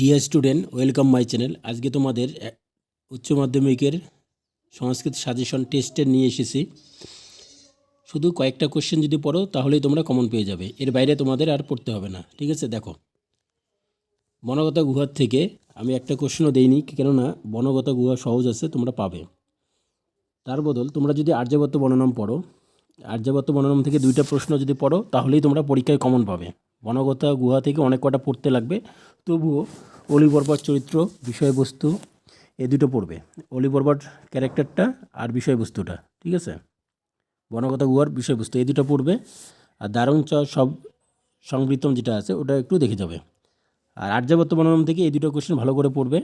Dear student welcome my channel আজকে তোমাদের উচ্চ মাধ্যমিকের সংস্কৃত সাজেশন টেস্টের নিয়ে এসেছি। শুধু কয়েকটা কোশ্চেন যদি পড়ো, তাহলেই তোমরা কমন পেয়ে যাবে। এর বাইরে তোমাদের আর পড়তে হবে না। ঠিক আছে? দেখো। বনগত গুহার থেকে আমি একটা কোশ্চেনও দেইনি, কেননা বনগত গুহা সহজ আছে, তোমরা পাবে। তার বদল তোমরা যদি আর্যাবর্ত বর্ণনাম পড়ো, আর্যাবর্ত বর্ণনাম থেকে দুইটা প্রশ্ন যদি পড়ো, তাহলেই তোমরা পরীক্ষায় কমন পাবে। বনগতা গুহা থেকে অনেক কটা পড়তে লাগবে। তবুও অলি বর্বর চরিত্র বিষয়বস্তু, এ দুটো পড়বে। অলি বর্বর ক্যারেক্টারটা আর বিষয়বস্তুটা, ঠিক আছে? বনগতা গুহার বিষয়বস্তু এই দুটো পড়বে। আর দারুণ চ সব সংবৃতম যেটা আছে, ওটা একটু দেখে যাবে। আর আর্যাবর্ত বর্ণনাম থেকে এই দুটো কোশ্চেন ভালো করে পড়বে।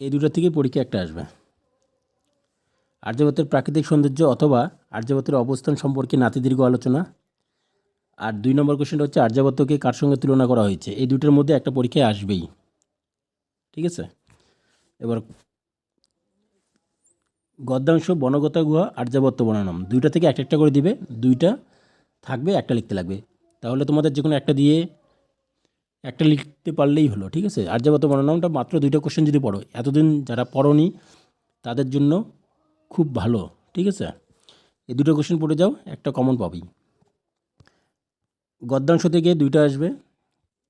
এই দুটো থেকে পরীক্ষা একটা আসবে। আর্যাবর্তের প্রাকৃতিক সৌন্দর্য অথবা আর্যাবর্তের অবস্থান সম্পর্কে নাতিদীর্ঘ আলোচনা আর দুই নম্বর কোশ্চেনটা হচ্ছে আর্যাবর্তকে কার সঙ্গে তুলনা করা হয়েছে? এই দুটোর মধ্যে একটা পরীক্ষায় আসবেই। ঠিক আছে? এবার গদ্যাংশ, বনগতা গুহা আর্যাবর্ত বনানাম। দুইটা থেকে একটা একটা করে দিবে। দুইটা থাকবে, একটা লিখতে লাগবে। তাহলে তোমাদের যে কোনো একটা দিয়ে একটা লিখতে পারলেই হলো, ঠিক আছে? আর্যাবর্ত বনানামটা মাত্র দুইটা কোশ্চেন যদি পড়ো। এতদিন যারা পড়োনি, তাদের জন্য খুব ভালো, ঠিক আছে? এই দুটো কোশ্চেন পড়ে যাও, একটা কমন পাবেই। গদ্যাংশ থেকে দুইটা আসবে।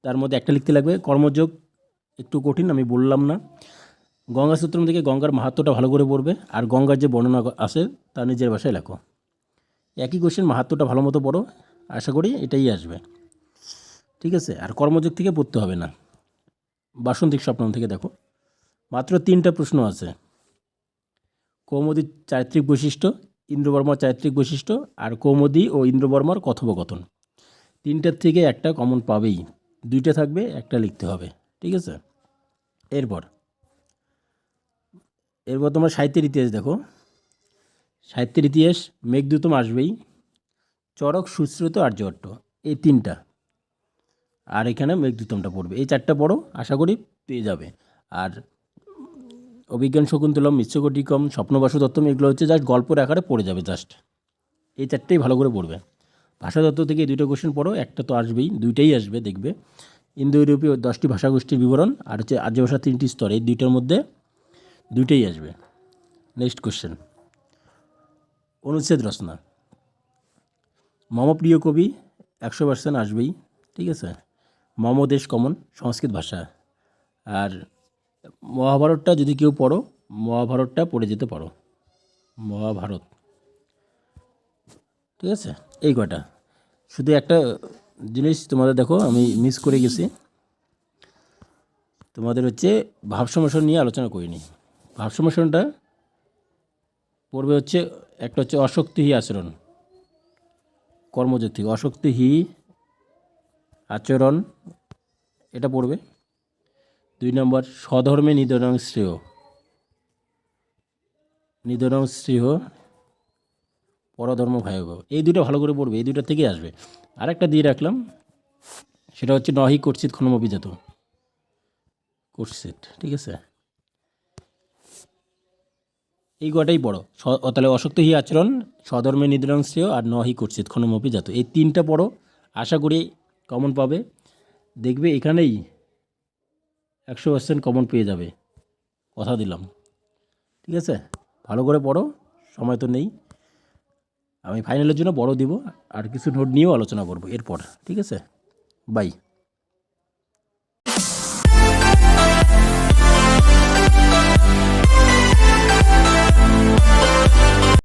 তার মধ্যে একটা লিখতে লাগবে, কর্মযোগ একটু কঠিন, আমি বললাম না। গঙ্গা সূত্রম থেকে গঙ্গার মাহাত্ম্যটা ভালো করে পড়বে, আর গঙ্গার যে বর্ণনা আছে তা নিজের ভাষায় লেখো। একই কোশ্চেন মাহাত্ম্যটা ভালো মতো পড়ো, আশা করি এটাই আসবে। ঠিক আছে? আর কর্মযোগ থেকে পড়তে হবে না। বাসন্তিক স্বপ্নম থেকে দেখো। মাত্র তিনটা প্রশ্ন আছে। কৌমুদীর চারিত্রিক বৈশিষ্ট্য, ইন্দ্রবর্মার চারিত্রিক বৈশিষ্ট্য, আর কৌমুদী ও ইন্দ্রবর্মার কথোপকথন। তিনটার থেকে একটা কমন পাবেই। দুইটা থাকবে, একটা লিখতে হবে। ঠিক আছে? এরপর। এরপর তোমার সাহিত্যের ইতিহাস দেখো। সাহিত্যের ইতিহাস, মেঘদূতম আসবেই। চরক সুশ্রুত আর্যভট্ট এই তিনটা। আর এখানে মেঘদূতমটা পড়বে। এই চারটা পড়ো, আশা করি পেয়ে যাবে। আর অভিজ্ঞান শকুন্তলম, মিশ্রকটিকম, স্বপ্নবাসু দত্তম, এগুলো হচ্ছে জাস্ট গল্পের আকারে পড়ে যাবে জাস্ট এই চারটেই ভালো করে পড়বে। ভাষাতত্ত্ব থেকে দুটো কোশ্চেন পড়ো, একটা তো আসবেই, দুইটাই আসবে, দেখবে। ইন্দো ইউরোপীয় দশটি ভাষাগোষ্ঠীর বিবরণ আর হচ্ছে আর্য ভাষার তিনটি স্তর, এই দুইটার মধ্যে দুইটাই আসবে। নেক্সট কোশ্চেন অনুচ্ছেদ রচনা। মম প্রিয় কবি, একশো পার্সেন্ট আসবেই, ঠিক আছে? মম দেশ কমন, সংস্কৃত ভাষা। আর মহাভারতটা যদি কেউ পড়ো, মহাভারতটা পড়ে যেতে পারো। মহাভারত। ঠিক আছে? এই কটা শুধু একটা জিনিস তোমাদের দেখো, আমি মিস করে গেছি। তোমাদের হচ্ছে ভাব সমস্যা নিয়ে আলোচনা করিনি। ভাব সমস্যাটা পড়বে হচ্ছে একটা হচ্ছে অশক্তিহী আচরণ কর্মযোগ থেকে অশক্তিহী আচরণ, এটা পড়বে। দুই নম্বর, স্বধর্মে নিধনং শ্রেয়। নিধনং শ্রেয় পরধর্ম ভয়াবহ। এই দুটো ভালো করে পড়বে, এই দুটো থেকেই আসবে। আরেকটা দিয়ে রাখলাম, সেটা হচ্ছে নহি কর্ষিত ক্ষণমবিজাত কর্ষিত ঠিক আছে? এই কটাই পড়ো। তাহলে অশক্তহী আচরণ, স্বধর্মে নিদ্রাং শ্রেয় আর নহি কর্ষিত ক্ষণমপি জাত এই তিনটা পড়ো, আশা করি কমন পাবে। দেখবে এখানেই একশো পার্সেন্ট কমন পেয়ে যাবে। কথা দিলাম। ঠিক আছে? ভালো করে পড়ো, সময় তো নেই। আমি ফাইনালের জন্য বড় দিব আর কিছু নোট নিয়েও আলোচনা করব এরপর, ঠিক আছে? বাই